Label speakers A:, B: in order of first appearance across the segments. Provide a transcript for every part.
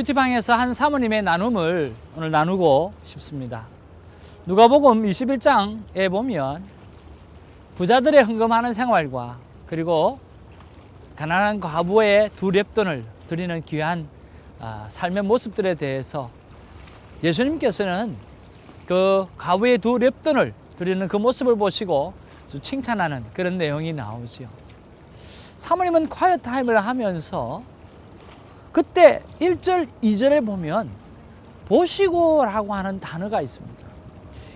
A: 큐티방에서 한 사모님의 나눔을 오늘 나누고 싶습니다. 누가복음 21장에 보면 부자들의 헌금하는 생활과 그리고 가난한 과부의 두 랩돈을 드리는 귀한 아, 삶의 모습들에 대해서 예수님께서는 그 과부의 두 랩돈을 드리는 그 모습을 보시고 칭찬하는 그런 내용이 나오지요. 사모님은 콰이어 타임을 하면서 그때 1절, 2절에 보면 보시고라고 하는 단어가 있습니다.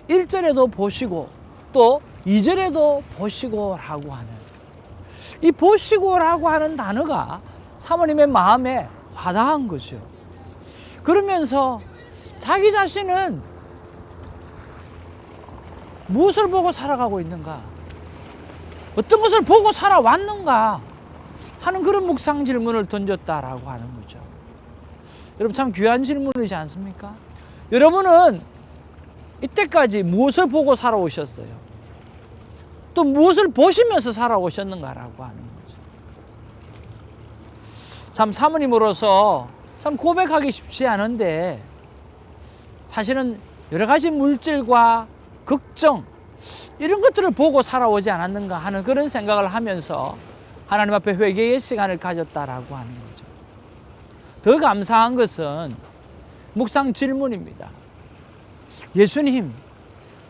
A: 1절에도 보시고 또 2절에도 보시고라고 하는 이 보시고라고 하는 단어가 사모님의 마음에 와닿은 거죠. 그러면서 자기 자신은 무엇을 보고 살아가고 있는가? 어떤 것을 보고 살아왔는가? 하는 그런 묵상 질문을 던졌다라고 하는 거죠. 여러분 참 귀한 질문이지 않습니까? 여러분은 이때까지 무엇을 보고 살아오셨어요? 또 무엇을 보시면서 살아오셨는가라고 하는 거죠. 참 사모님으로서 참 고백하기 쉽지 않은데 사실은 여러 가지 물질과 걱정 이런 것들을 보고 살아오지 않았는가 하는 그런 생각을 하면서 하나님 앞에 회개의 시간을 가졌다라고 하는 거죠. 더 감사한 것은 묵상 질문입니다. 예수님,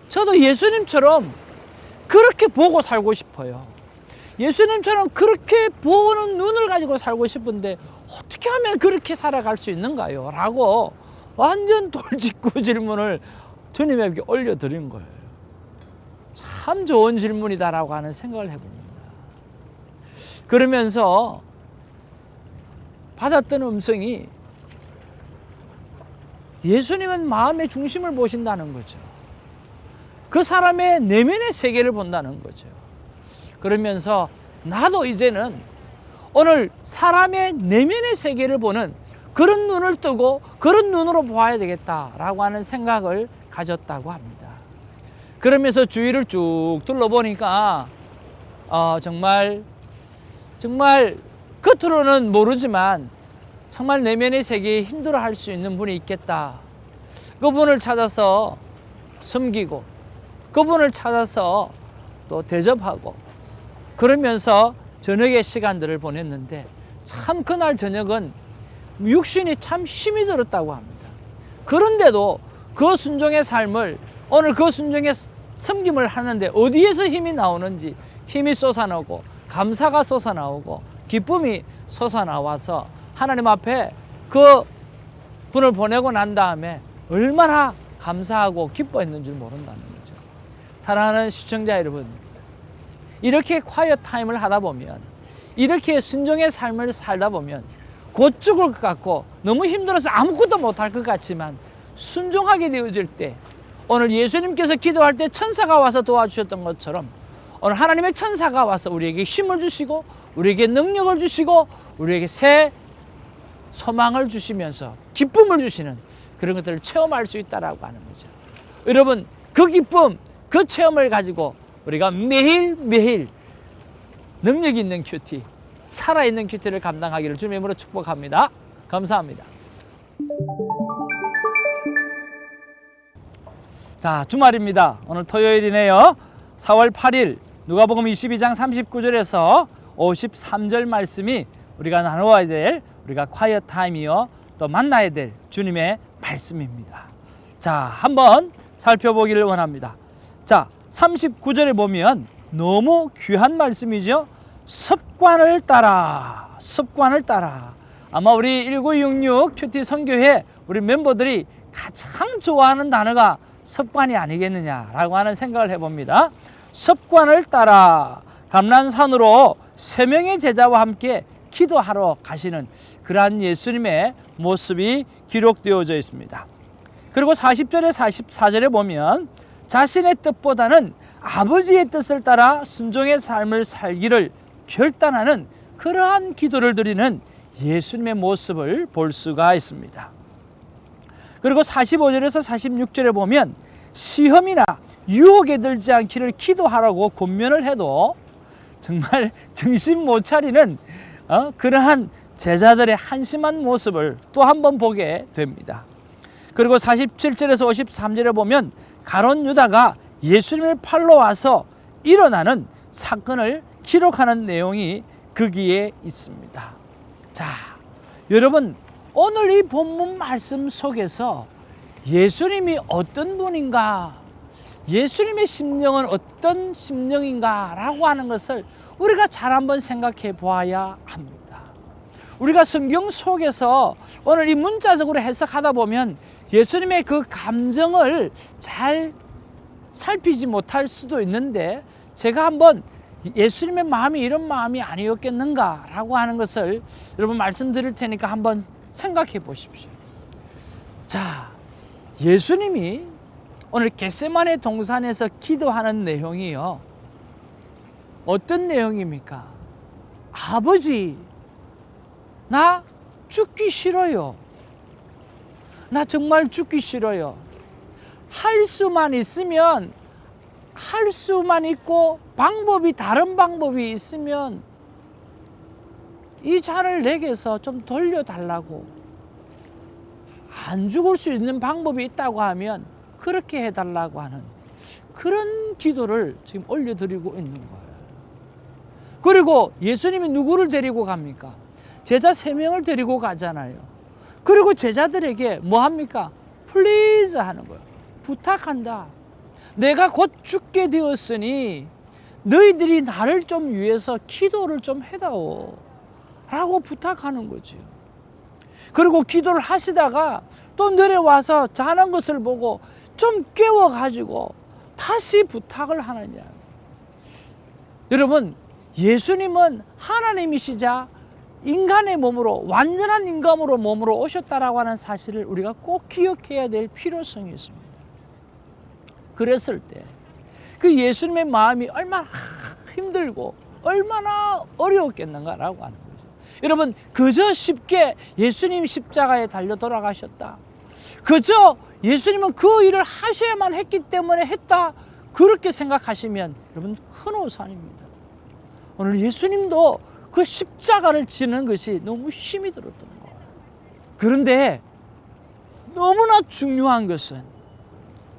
A: 저도 예수님처럼 그렇게 보고 살고 싶어요. 예수님처럼 그렇게 보는 눈을 가지고 살고 싶은데 어떻게 하면 그렇게 살아갈 수 있는가요? 라고 완전 돌직구 질문을 주님에게 올려드린 거예요. 참 좋은 질문이다라고 하는 생각을 해봅니다. 그러면서 받았던 음성이 예수님은 마음의 중심을 보신다는 거죠. 그 사람의 내면의 세계를 본다는 거죠. 그러면서 나도 이제는 오늘 사람의 내면의 세계를 보는 그런 눈을 뜨고 그런 눈으로 보아야 되겠다라고 하는 생각을 가졌다고 합니다. 그러면서 주위를 쭉 둘러보니까 어, 정말 정말 겉으로는 모르지만 정말 내면의 세계에 힘들어 할 수 있는 분이 있겠다. 그분을 찾아서 섬기고 그분을 찾아서 또 대접하고 그러면서 저녁의 시간들을 보냈는데 참 그날 저녁은 육신이 참 힘이 들었다고 합니다. 그런데도 그 순종의 삶을 오늘 그 순종의 섬김을 하는데 어디에서 힘이 나오는지 힘이 솟아나오고 감사가 솟아나오고 기쁨이 솟아나와서 하나님 앞에 그 분을 보내고 난 다음에 얼마나 감사하고 기뻐했는 줄 모른다는 거죠. 사랑하는 시청자 여러분, 이렇게 콰이어 타임을 하다 보면 이렇게 순종의 삶을 살다 보면 곧 죽을 것 같고 너무 힘들어서 아무것도 못할 것 같지만 순종하게 되어질 때 오늘 예수님께서 기도할 때 천사가 와서 도와주셨던 것처럼 오늘 하나님의 천사가 와서 우리에게 힘을 주시고 우리에게 능력을 주시고 우리에게 새 소망을 주시면서 기쁨을 주시는 그런 것들을 체험할 수 있다라고 하는 거죠. 여러분 그 기쁨, 그 체험을 가지고 우리가 매일 매일 능력 있는 큐티, 살아 있는 큐티를 감당하기를 주님의 이름으로 축복합니다. 감사합니다. 자, 주말입니다. 오늘 토요일이네요. 4월 8일 누가복음 22장 39절에서 53절 말씀이 우리가 나누어야 될 우리가 콰이어 타임이요 또 만나야 될 주님의 말씀입니다. 자, 한번 살펴보기를 원합니다. 자, 39절에 보면 너무 귀한 말씀이죠. 습관을 따라, 습관을 따라. 아마 우리 1966 큐티 선교회 우리 멤버들이 가장 좋아하는 단어가 습관이 아니겠느냐라고 하는 생각을 해봅니다. 습관을 따라 감난산으로 세 명의 제자와 함께 기도하러 가시는 그러한 예수님의 모습이 기록되어져 있습니다. 그리고 40절에 44절에 보면 자신의 뜻보다는 아버지의 뜻을 따라 순종의 삶을 살기를 결단하는 그러한 기도를 드리는 예수님의 모습을 볼 수가 있습니다. 그리고 45절에서 46절에 보면 시험이나 유혹에 들지 않기를 기도하라고 권면을 해도 정말 정신 못 차리는 어? 그러한 제자들의 한심한 모습을 또 한 번 보게 됩니다. 그리고 47절에서 53절에 보면 가론 유다가 예수님을 팔러 와서 일어나는 사건을 기록하는 내용이 거기에 있습니다. 자, 여러분 오늘 이 본문 말씀 속에서 예수님이 어떤 분인가, 예수님의 심령은 어떤 심령인가라고 하는 것을 우리가 잘 한번 생각해 보아야 합니다. 우리가 성경 속에서 오늘 이 문자적으로 해석하다 보면 예수님의 그 감정을 잘 살피지 못할 수도 있는데 제가 한번 예수님의 마음이 이런 마음이 아니었겠는가라고 하는 것을 여러분 말씀드릴 테니까 한번 생각해 보십시오. 자, 예수님이 오늘 겟세만의 동산에서 기도하는 내용이요. 어떤 내용입니까? 아버지, 나 죽기 싫어요. 나 정말 죽기 싫어요. 할 수만 있으면 할 수만 있고 방법이 다른 방법이 있으면 이 잔을 내게서 좀 돌려달라고 안 죽을 수 있는 방법이 있다고 하면 그렇게 해달라고 하는 그런 기도를 지금 올려드리고 있는 거예요. 그리고 예수님이 누구를 데리고 갑니까? 제자 세 명을 데리고 가잖아요. 그리고 제자들에게 뭐 합니까? 플리즈 하는 거예요. 부탁한다. 내가 곧 죽게 되었으니 너희들이 나를 좀 위해서 기도를 좀 해다오. 라고 부탁하는 거죠. 그리고 기도를 하시다가 또 내려와서 자는 것을 보고 좀 깨워가지고 다시 부탁을 하느냐. 여러분, 예수님은 하나님이시자 인간의 몸으로 완전한 인간으로 몸으로 오셨다라고 하는 사실을 우리가 꼭 기억해야 될 필요성이 있습니다. 그랬을 때 그 예수님의 마음이 얼마나 힘들고 얼마나 어려웠겠는가라고 하는 거죠. 여러분 그저 쉽게 예수님 십자가에 달려 돌아가셨다. 그저 예수님은 그 일을 하셔야만 했기 때문에 했다. 그렇게 생각하시면 여러분 큰 오산입니다. 오늘 예수님도 그 십자가를 지는 것이 너무 힘이 들었던 거예요. 그런데 너무나 중요한 것은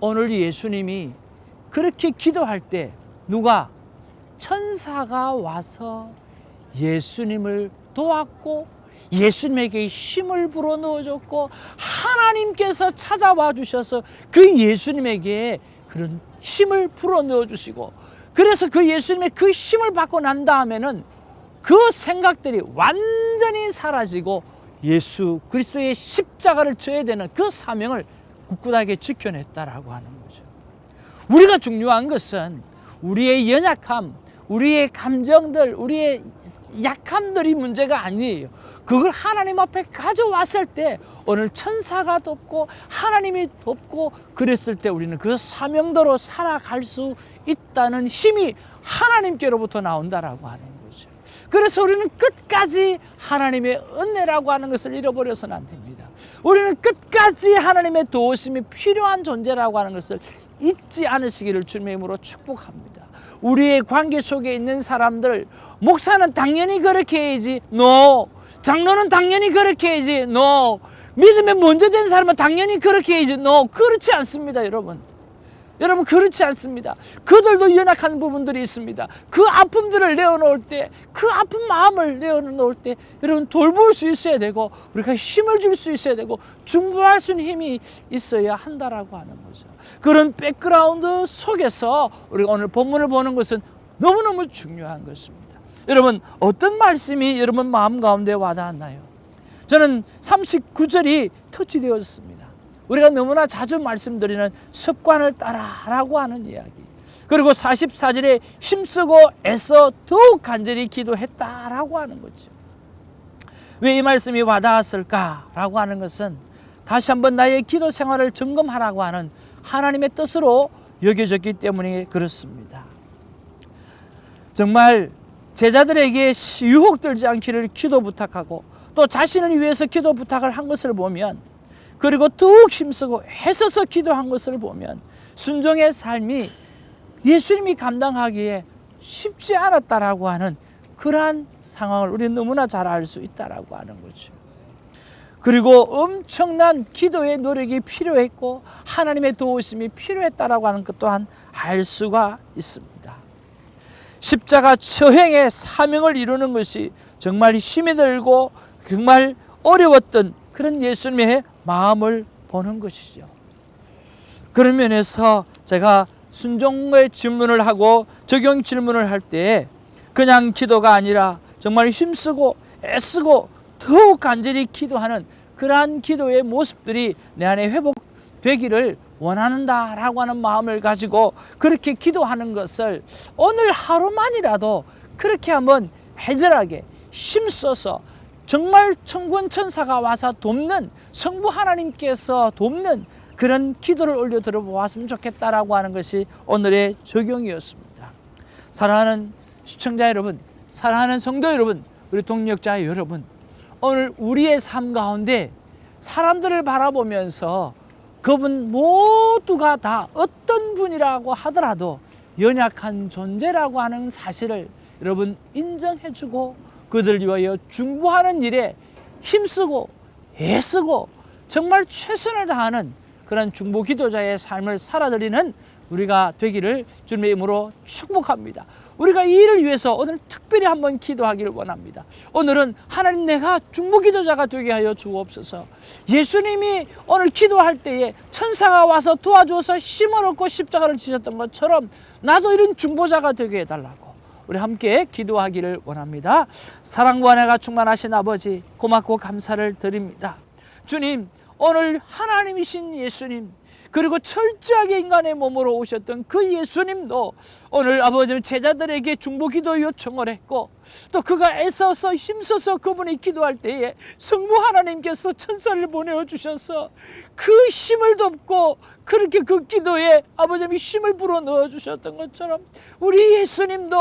A: 오늘 예수님이 그렇게 기도할 때 누가 천사가 와서 예수님을 도왔고 예수님에게 힘을 불어 넣어줬고 하나님께서 찾아와 주셔서 그 예수님에게 그런 힘을 불어 넣어 주시고 그래서 그 예수님의 그 힘을 받고 난 다음에는 그 생각들이 완전히 사라지고 예수 그리스도의 십자가를 져야 되는 그 사명을 굳굳하게 지켜냈다라고 하는 거죠. 우리가 중요한 것은 우리의 연약함, 우리의 감정들, 우리의 약함들이 문제가 아니에요. 그걸 하나님 앞에 가져왔을 때 오늘 천사가 돕고 하나님이 돕고 그랬을 때 우리는 그 사명대로 살아갈 수 있다는 힘이 하나님께로부터 나온다라고 하는 거죠. 그래서 우리는 끝까지 하나님의 은혜라고 하는 것을 잃어버려서는 안 됩니다. 우리는 끝까지 하나님의 도우심이 필요한 존재라고 하는 것을 잊지 않으시기를 주님의 이름으로 축복합니다. 우리의 관계 속에 있는 사람들, 목사는 당연히 그렇게 해야지. No. 장로는 당연히 그렇게 해야지. No. 믿음에 먼저 된 사람은 당연히 그렇게 해야지. No. 그렇지 않습니다, 여러분. 여러분 그렇지 않습니다. 그들도 연약한 부분들이 있습니다. 그 아픔들을 내어놓을 때, 그 아픈 마음을 내어놓을 때, 여러분 돌볼 수 있어야 되고, 우리가 힘을 줄 수 있어야 되고, 중보할 수 있는 힘이 있어야 한다라고 하는 거죠. 그런 백그라운드 속에서 우리가 오늘 본문을 보는 것은 너무너무 중요한 것입니다. 여러분 어떤 말씀이 여러분 마음 가운데 와닿았나요? 저는 39절이 터치되었습니다. 우리가 너무나 자주 말씀드리는 습관을 따라라고 하는 이야기. 그리고 44절에 힘쓰고 애써 더욱 간절히 기도했다라고 하는 거죠. 왜 이 말씀이 와닿았을까라고 하는 것은 다시 한번 나의 기도 생활을 점검하라고 하는 하나님의 뜻으로 여겨졌기 때문에 그렇습니다. 정말 제자들에게 유혹들지 않기를 기도 부탁하고 또 자신을 위해서 기도 부탁을 한 것을 보면 그리고 더욱 힘쓰고 애써서 기도한 것을 보면 순종의 삶이 예수님이 감당하기에 쉽지 않았다라고 하는 그러한 상황을 우리는 너무나 잘 알 수 있다라고 하는 거죠. 그리고 엄청난 기도의 노력이 필요했고 하나님의 도우심이 필요했다라고 하는 것 또한 알 수가 있습니다. 십자가 처행의 사명을 이루는 것이 정말 힘이 들고 정말 어려웠던 그런 예수님의 마음을 보는 것이죠. 그런 면에서 제가 순종의 질문을 하고 적용 질문을 할 때 그냥 기도가 아니라 정말 힘쓰고 애쓰고 더욱 간절히 기도하는 그러한 기도의 모습들이 내 안에 회복 되기를 원하는다라고 하는 마음을 가지고 그렇게 기도하는 것을 오늘 하루만이라도 그렇게 한번 해절하게 힘써서 정말 천군 천사가 와서 돕는 성부 하나님께서 돕는 그런 기도를 올려 들어보았으면 좋겠다라고 하는 것이 오늘의 적용이었습니다. 사랑하는 시청자 여러분, 사랑하는 성도 여러분, 우리 동력자 여러분, 오늘 우리의 삶 가운데 사람들을 바라보면서 그분 모두가 다 어떤 분이라고 하더라도 연약한 존재라고 하는 사실을 여러분 인정해주고 그들 위하여 중보하는 일에 힘쓰고 애쓰고 정말 최선을 다하는 그런 중보 기도자의 삶을 살아드리는 우리가 되기를 주님의 이름으로 축복합니다. 우리가 이 일을 위해서 오늘 특별히 한번 기도하기를 원합니다. 오늘은 하나님 내가 중보 기도자가 되게 하여 주옵소서. 예수님이 오늘 기도할 때에 천사가 와서 도와줘서 힘을 얻고 십자가를 지셨던 것처럼 나도 이런 중보자가 되게 해달라고. 우리 함께 기도하기를 원합니다. 사랑과 내가 충만하신 아버지 고맙고 감사를 드립니다. 주님 오늘 하나님이신 예수님 그리고 철저하게 인간의 몸으로 오셨던 그 예수님도 오늘 아버지 제자들에게 중보 기도 요청을 했고 또 그가 애써서 힘써서 그분이 기도할 때에 성부 하나님께서 천사를 보내어 주셔서 그 힘을 돕고 그렇게 그 기도에 아버님이 힘을 불어 넣어 주셨던 것처럼 우리 예수님도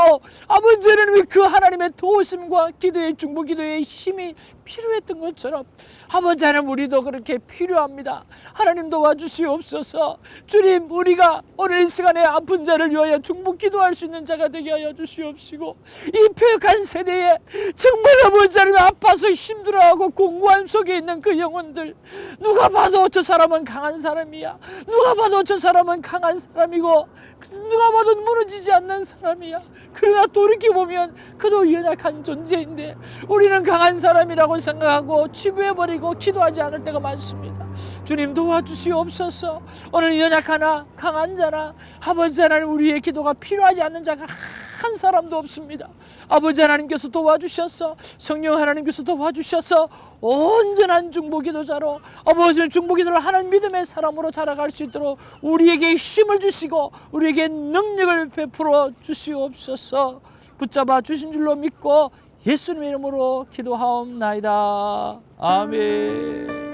A: 아버지는 왜 그 하나님의 도우심과 기도의 중보 기도의 힘이 필요했던 것처럼 아버지 하나님 우리도 그렇게 필요합니다. 하나님 도와주시옵소서. 주님 우리가 오늘 이 시간에 아픈 자를 위하여 중보 기도할 수 있는 자가 되게 하여 주시옵시고 이 폐역한 세대에 정말 아버지 하나님 아파서 힘들어하고 공고함 속에 있는 그 영혼들 누가 봐도 저 사람은 강한 사람이야. 누가 봐도 저 사람은 강한 사람이고 누가 봐도 무너지지 않는 사람이야. 그러나 돌이켜보면 그도 연약한 존재인데 우리는 강한 사람이라고 생각하고 치부해버리고 기도하지 않을 때가 많습니다. 주님 도와주시옵소서. 오늘 연약하나 강한 자나 아버지 하나님 우리의 기도가 필요하지 않는 자가 한 사람도 없습니다. 아버지 하나님께서 도와주셔서 성령 하나님께서 도와주셔서 온전한 중보기도자로 아버지 중보기도를 하는 믿음의 사람으로 자라갈 수 있도록 우리에게 힘을 주시고 우리에게 능력을 베풀어 주시옵소서 붙잡아 주신 줄로 믿고 예수님의 이름으로 기도하옵나이다. 아멘.